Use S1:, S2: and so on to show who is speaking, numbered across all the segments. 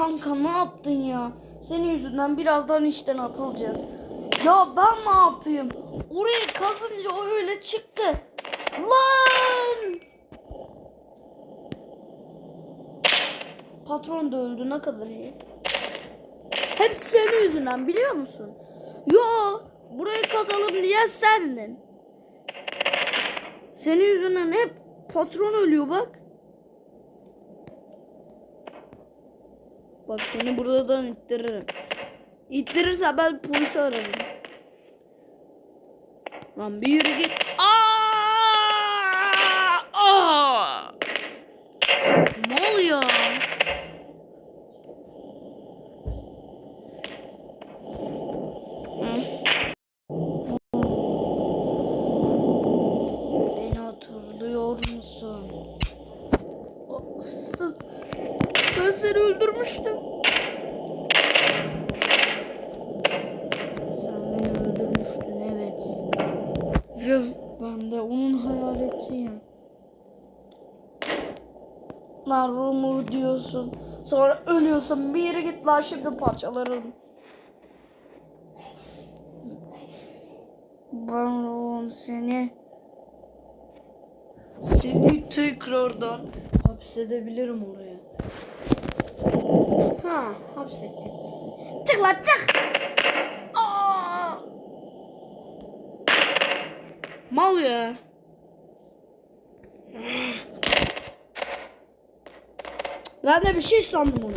S1: Kanka ne yaptın ya? Senin yüzünden birazdan işten atılacağız. Ya ben ne yapayım? Orayı kazınca o öyle çıktı. Lan! Patron da öldü ne kadar iyi. Hepsi senin yüzünden biliyor musun? Yo burayı kazalım diye sendin. Senin yüzünden hep patron ölüyor bak. Bak seni buradan ittiririm. İttirirse ben polisi ararım. Lan bir yürü git. Aa! Aa! Ne oluyor? Beni hatırlıyor musun? Ben seni öldürmüştüm. Sen beni öldürmüştün evet. Ve ben de onun hayaletiyim. Lan Romur diyorsun. Sonra ölüyorsun. Bir yere git lan şimdi parçalarım. Ben Rom seni seni tekrardan hapsedebilirim oraya. Ha, hapsetmek misin? Çık lan çık! Aa! Mal ya. Ben de bir şey sandım onu.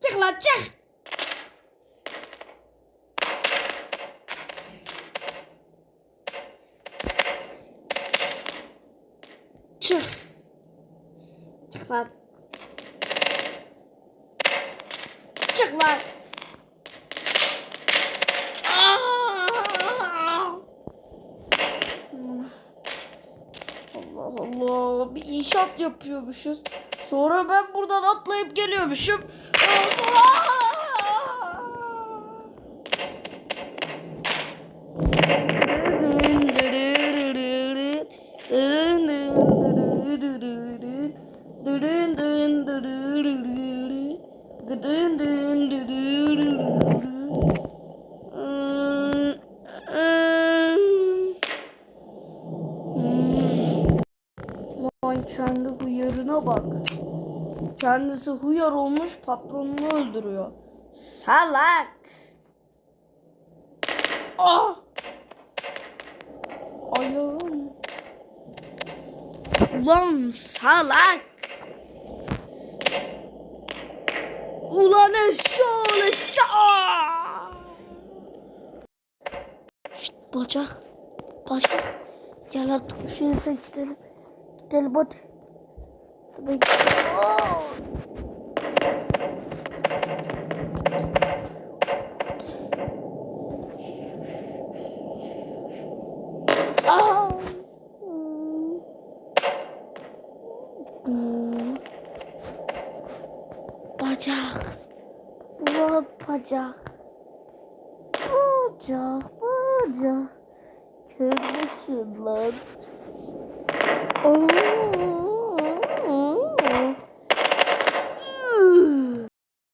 S1: Çık lan çık! Çık. Çık lan. Çık lan. Aa! Allah Allah bir inşaat yapıyormuşuz. Sonra ben buradan atlayıp geliyormuşum. Aa, Sonra... Vay kendi huyarına bak. Kendisi huyar olmuş patronunu öldürüyor. Salak. Ah! Ayağım. Ulan salak. Ulan eşşoğlu şa. Şşt bacak. Bacak. Gel artık bu şehirde gidelim. Gidelim hadi. Gidelim. Aa! Aa! Hmm. Bacak. Ulan bacak. Bacak, bacak. Kırmışsın lan. Aa!